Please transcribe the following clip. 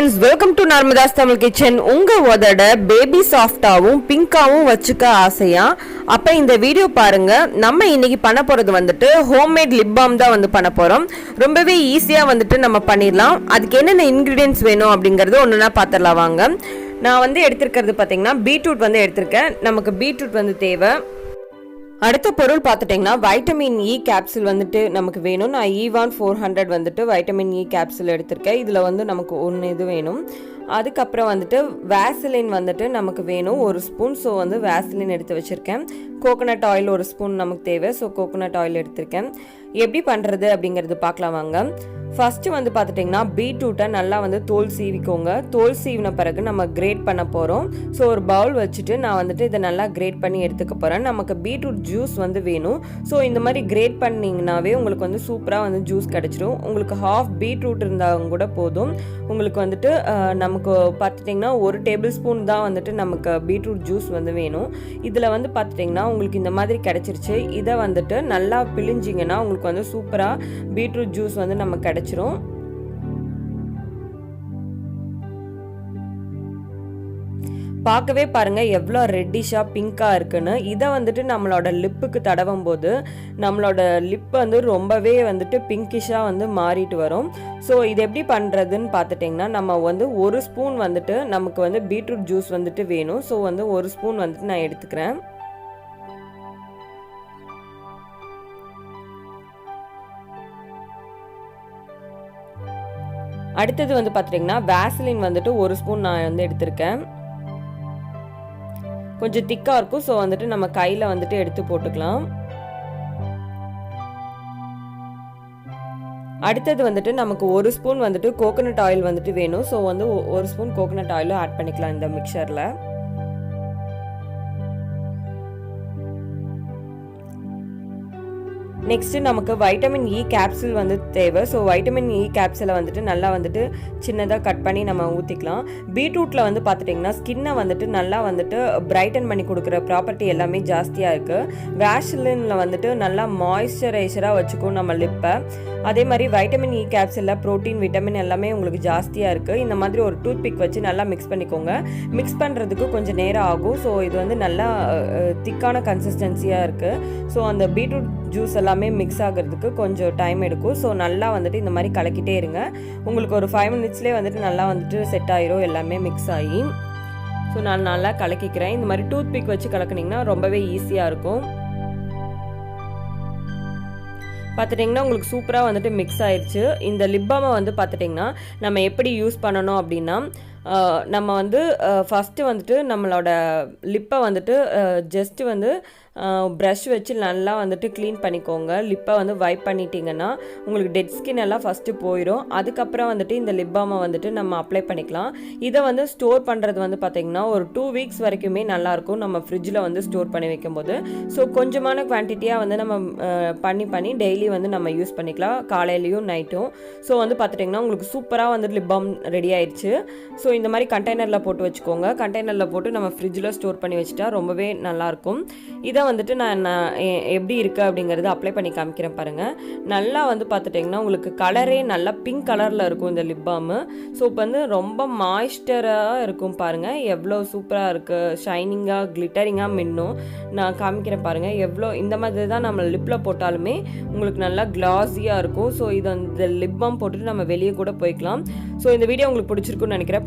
Friends welcome to Narmada's Tamil kitchen உங்கள் உதட baby சாஃப்டாகவும் பிங்காவும் வச்சுக்க ஆசையா? அப்போ இந்த வீடியோ பாருங்க. நம்ம இன்னைக்கு பண்ண போகிறது வந்துட்டு ஹோம்மேட் லிப் பாம் தான் வந்து பண்ண போகிறோம் ரொம்பவே ஈஸியாக வந்துட்டு நம்ம பண்ணிடலாம். அதுக்கு என்னென்ன இன்க்ரீடியன்ஸ் வேணும் அப்படிங்கிறது ஒன்றுனா பார்த்துடலாம் வாங்க. நான் வந்து எடுத்திருக்கிறது பார்த்தீங்கன்னா பீட்ரூட் வந்து எடுத்திருக்கேன். நமக்கு பீட்ரூட் வந்து தேவை. அடுத்த பொருள் பார்த்துட்டிங்கன்னா வைட்டமின் இ e கேப்சூல் வந்துட்டு நமக்கு வேணும். நான் ஈவான் ஃபோர் ஹண்ட்ரட் வந்துட்டு வைட்டமின் இ கேப்சூல் எடுத்திருக்கேன். இதில் வந்து நமக்கு ஒன்று இது வேணும். அதுக்கப்புறம் வந்துட்டு வேசிலின் வந்துட்டு நமக்கு வேணும். ஒரு ஸ்பூன் ஸோ வந்து வேசிலின் எடுத்து வச்சுருக்கேன். கோகோனட் ஆயில் ஒரு ஸ்பூன் நமக்கு தேவை. ஸோ கோகோனட் ஆயில் எடுத்திருக்கேன். எப்படி பண்ணுறது அப்படிங்கிறது பார்க்கலாம் வாங்க. ஃபஸ்ட்டு வந்து பார்த்துட்டிங்கன்னா பீட்ரூட்டை நல்லா வந்து தோல் சீவிக்கோங்க. தோல் சீவின பிறகு நம்ம கிரேட் பண்ண போகிறோம் ஸோ ஒரு பவுல் வச்சுட்டு நான் வந்துட்டு இதை நல்லா கிரேட் பண்ணி எடுத்துக்க போகிறேன் நமக்கு பீட்ரூட் ஜூஸ் வந்து வேணும். ஸோ இந்த மாதிரி கிரேட் பண்ணிங்கனாவே உங்களுக்கு வந்து சூப்பராக வந்து ஜூஸ் கிடச்சிரும். உங்களுக்கு ஹாஃப் பீட்ரூட் இருந்தாலும் கூட போதும். உங்களுக்கு வந்துட்டு நம்ம நமக்கு பார்த்துட்டிங்கன்னா ஒரு டேபிள் ஸ்பூன் தான் வந்துட்டு நமக்கு பீட்ரூட் ஜூஸ் வந்து வேணும். இதில் வந்து பார்த்துட்டிங்கன்னா உங்களுக்கு இந்த மாதிரி கிடச்சிருச்சு. இதை வந்துட்டு நல்லா பிழிஞ்சிங்கன்னா உங்களுக்கு வந்து சூப்பராக பீட்ரூட் ஜூஸ் வந்து நமக்கு கிடச்சிரும். பார்க்கவே பாருங்கள் எவ்வளோ ரெட்டிஷாக பிங்க்காக இருக்குன்னு. இதை வந்துட்டு நம்மளோட லிப்புக்கு தடவும் போது நம்மளோட லிப் வந்து ரொம்பவே வந்துட்டு பிங்கிஷாக வந்து மாறிட்டு வரும். ஸோ இது எப்படி பண்ணுறதுன்னு பார்த்துட்டிங்கன்னா நம்ம வந்து ஒரு ஸ்பூன் வந்துட்டு நமக்கு வந்து பீட்ரூட் ஜூஸ் வந்துட்டு வேணும். ஸோ வந்து ஒரு ஸ்பூன் வந்துட்டு நான் எடுத்துக்கிறேன். அடுத்தது வந்து பார்த்துட்டிங்கன்னா வேசலின் வந்துட்டு ஒரு ஸ்பூன் நான் வந்து எடுத்திருக்கேன். கொஞ்சம் திக்காக இருக்கும். ஸோ வந்துட்டு நம்ம கையில் வந்துட்டு எடுத்து போட்டுக்கலாம். அடுத்தது வந்துட்டு நமக்கு ஒரு ஸ்பூன் வந்துட்டு கோகோனட் ஆயில் வந்துட்டு வேணும். ஸோ வந்து ஒரு ஸ்பூன் கோகோனட் ஆயிலும் ஆட் பண்ணிக்கலாம் இந்த மிக்சரில் நெக்ஸ்ட் நமக்கு வைட்டமின் இ கேப்சூல் வந்து தேவை. ஸோ வைட்டமின் இ கேப்சூலை வந்துட்டு நல்லா வந்துட்டு சின்னதாக கட் பண்ணி நம்ம ஊற்றிக்கலாம் பீட்ரூட்டில் வந்து பார்த்துட்டிங்கன்னா ஸ்கின்னை வந்துட்டு நல்லா வந்துட்டு பிரைட்டன் பண்ணி கொடுக்குற ப்ராப்பர்ட்டி எல்லாமே ஜாஸ்தியாக இருக்குது வேஷ்லினில் வந்துட்டு நல்லா மாய்ஸ்சரைசராக வச்சுக்கும் நம்ம லிப்பை அதே மாதிரி வைட்டமின் இ கேப்சூலில் ப்ரோட்டீன் விட்டமின் எல்லாமே உங்களுக்கு ஜாஸ்தியாக இருக்குது இந்த மாதிரி ஒரு டூத் பிக் வச்சு நல்லா மிக்ஸ் பண்ணிக்கோங்க. மிக்ஸ் பண்ணுறதுக்கு கொஞ்சம் நேரம் ஆகும். ஸோ இது வந்து நல்லா திக்கான கன்சிஸ்டன்சியாக இருக்குது ஸோ அந்த பீட்ரூட் ஜூஸ் எல்லாமே மிக்ஸ் ஆகிறதுக்கு கொஞ்சம் டைம் எடுக்கும். ஸோ நல்லா வந்துட்டு இந்த மாதிரி கலக்கிட்டே இருங்க. உங்களுக்கு ஒரு ஃபைவ் மினிட்ஸ்லேயே வந்துட்டு நல்லா வந்துட்டு செட் ஆயிரும். எல்லாமே மிக்ஸ் ஆகி. ஸோ நான் நல்லா கலக்கிக்கிறேன். இந்த மாதிரி டூத் பிக் வச்சு கலக்குனீங்கன்னா ரொம்பவே ஈஸியாக இருக்கும். பார்த்துட்டிங்கன்னா உங்களுக்கு சூப்பராக வந்துட்டு மிக்ஸ் ஆயிடுச்சு இந்த லிப்பாமை வந்து பார்த்துட்டிங்கன்னா நம்ம எப்படி யூஸ் பண்ணணும் அப்படின்னா நம்ம வந்து ஃபஸ்ட்டு வந்துட்டு நம்மளோட லிப்பை வந்துட்டு ஜஸ்ட்டு வந்து ப்ரஷ் வச்சு நல்லா வந்துட்டு க்ளீன் பண்ணிக்கோங்க. லிப்பை வந்து வைப் பண்ணிட்டீங்கன்னா உங்களுக்கு டெட் ஸ்கின் எல்லாம் ஃபஸ்ட்டு போயிடும் அதுக்கப்புறம் வந்துட்டு இந்த லிப் பாமை வந்துட்டு நம்ம அப்ளை பண்ணிக்கலாம். இதை வந்து ஸ்டோர் பண்ணுறது வந்து பார்த்திங்கன்னா ஒரு டூ வீக்ஸ் வரைக்குமே நல்லாயிருக்கும். நம்ம ஃப்ரிட்ஜில் வந்து ஸ்டோர் பண்ணி வைக்கும்போது. ஸோ கொஞ்சமான குவான்டிட்டியாக வந்து நம்ம பண்ணி பண்ணி டெய்லி வந்து நம்ம யூஸ் பண்ணிக்கலாம். காலையிலையும் நைட்டும் ஸோ வந்து பார்த்துட்டிங்கன்னா உங்களுக்கு சூப்பராக வந்து லிப் பாம் ரெடி ஆயிடுச்சு ஸோ ஸோ இந்த மாதிரி கண்டெய்னரில் போட்டு வச்சுக்கோங்க. கண்டெய்னரில் போட்டு நம்ம ஃப்ரிட்ஜில் ஸ்டோர் பண்ணி வச்சுட்டா ரொம்பவே நல்லாயிருக்கும். இதை வந்துட்டு நான் நான் எப்படி இருக்குது அப்படிங்கிறது அப்ளை பண்ணி காமிக்கிறேன் பாருங்கள் நல்லா வந்து பார்த்துட்டிங்கன்னா உங்களுக்கு கலரே நல்லா பிங்க் கலரில் இருக்கும் இந்த லிப் பாமு ஸோ இப்போ வந்து ரொம்ப மாய்ஸ்டராக இருக்கும் பாருங்கள் எவ்வளோ சூப்பராக இருக்குது ஷைனிங்காக கிளிட்டரிங்காக மின்னும். நான் காமிக்கிறேன் பாருங்கள் எவ்வளோ இந்த மாதிரி தான் நம்ம லிப்பில் போட்டாலுமே உங்களுக்கு நல்லா கிளாஸியாக இருக்கும். ஸோ இது இந்த லிப் பாம் போட்டுட்டு நம்ம வெளியே கூட போய்க்கலாம். ஸோ இந்த வீடியோ உங்களுக்கு பிடிச்சிருக்குன்னு நினைக்கிறேன்.